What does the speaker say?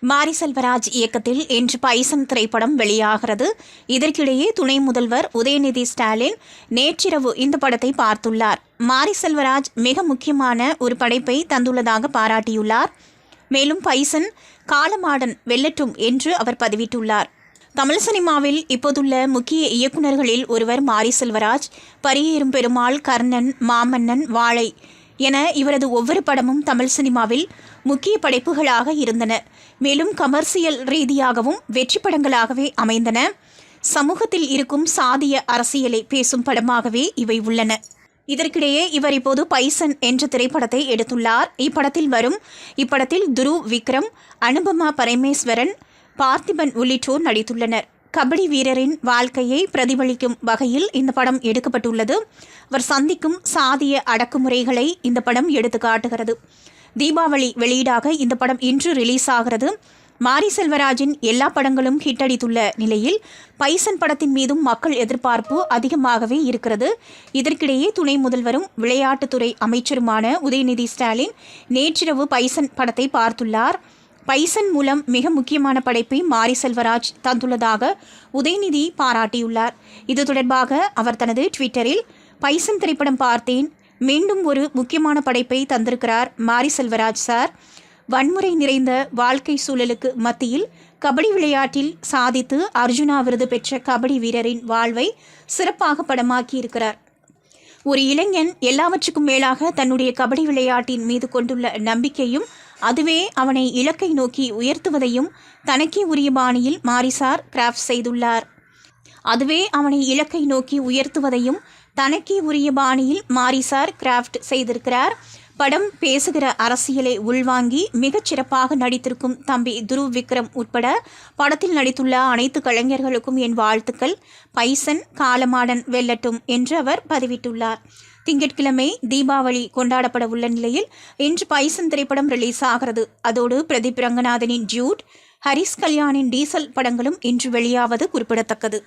மாரி செல்வராஜ் இயக்கத்தில் இன்று பைசன் திரைப்படம் வெளியாகிறது. இதற்கிடையே துணை முதல்வர் உதயநிதி ஸ்டாலின் நேற்றிரவு இந்த படத்தை பார்த்துள்ளார். மாரி செல்வராஜ் மிக முக்கியமான ஒரு படைப்பை தந்துள்ளதாக பாராட்டியுள்ளார். மேலும் பைசன் காலமாடன் வெல்லட்டும் என்று அவர் பதிவிட்டுள்ளார். தமிழ் சினிமாவில் இப்போதுள்ள முக்கிய இயக்குநர்களில் ஒருவர் மாரி செல்வராஜ். பரியேறும் பெருமாள் கர்ணன் மாமன்னன் வாழை என இவரது ஒவ்வொரு படமும் தமிழ் சினிமாவில் முக்கிய படைப்புகளாக இருந்தன. மேலும் கமர்சியல் ரீதியாகவும் வெற்றி படங்களாகவே அமைந்தன. சமூகத்தில் இருக்கும் சாதிய அரசியலை பேசும் படமாகவே இவை உள்ளன. இதற்கிடையே இவர் இப்போது பைசன் என்ற திரைப்படத்தை எடுத்துள்ளார். இப்படத்தில் வரும் இப்படத்தில் துருவ் விக்ரம் அனுபமா பரமேஸ்வரன் பார்த்திபன் உள்ளிட்டோர் நடித்துள்ளனர். கபடி வீரரின் வாழ்க்கையை பிரதிபலிக்கும் வகையில் இந்த படம் எடுக்கப்பட்டுள்ளது. அவர் சந்திக்கும் சாதிய அடக்குமுறைகளை இந்த படம் எடுத்து காட்டுகிறது. தீபாவளி வெளியீடாக இந்த படம் இன்று ரிலீஸ் ஆகிறது. மாரி செல்வராஜின் எல்லா படங்களும் ஹிட் அடித்துள்ள நிலையில் பைசன் படத்தின் மீதும் மக்கள் எதிர்பார்ப்பு அதிகமாகவே இருக்கிறது. இதற்கிடையே துணை முதல்வரும் விளையாட்டுத்துறை அமைச்சருமான உதயநிதி ஸ்டாலின் நேற்றிரவு பைசன் படத்தை பார்த்துள்ளார். பைசன் மூலம் மிக முக்கியமான படைப்பை மாரி செல்வராஜ் தந்துள்ளதாக உதயநிதி பாராட்டியுள்ளார். இது தொடர்பாக அவர் தனது ட்விட்டரில் பைசன் திரைப்படம் பார்த்தேன். மீண்டும் ஒரு முக்கியமான படைப்பை தந்திருக்கிறார் மாரி செல்வராஜ் சார். வன்முறை நிறைந்த வாழ்க்கை சூழலுக்கு மத்தியில் கபடி விளையாட்டில் சாதித்து அர்ஜுனா விருது பெற்ற கபடி வீரரின் வாழ்வை சிறப்பாக படமாக்கியிருக்கிறார். ஒரு இளைஞன் எல்லாவற்றுக்கும் மேலாக தன்னுடைய கபடி விளையாட்டின் மீது கொண்டுள்ள நம்பிக்கையும் அதுவே அவனை இலக்கை நோக்கி உயர்த்துவதையும் தனக்கே உரிய பாணியில் மாரிசார் கிராஃப்ட் செய்துள்ளார். அதுவே அவனை இலக்கை நோக்கி உயர்த்துவதையும் தனக்கே உரிய பாணியில் மாரிசார் கிராஃப்ட் செய்திருக்கிறார். படம் பேசுகிற அரசியலை உள்வாங்கி மிகச் சிறப்பாக நடித்திருக்கும் தம்பி துருவ் விக்ரம் உட்பட படத்தில் நடித்துள்ள அனைத்து கலைஞர்களுக்கும் என் வாழ்த்துக்கள். பைசன் காலமாடன் வெல்லட்டும் என்று அவர் பதிவிட்டுள்ளார். திங்கட்கிழமை தீபாவளி கொண்டாடப்பட உள்ள நிலையில் இன்று பைசன் திரைப்படம் ரிலீஸ் ஆகிறது. அதோடு பிரதீப் ரங்கநாதனின் ஜூட் ஹரிஸ் கல்யாணின் டீசல் படங்களும் இன்று வெளியாவது குறிப்பிடத்தக்கது.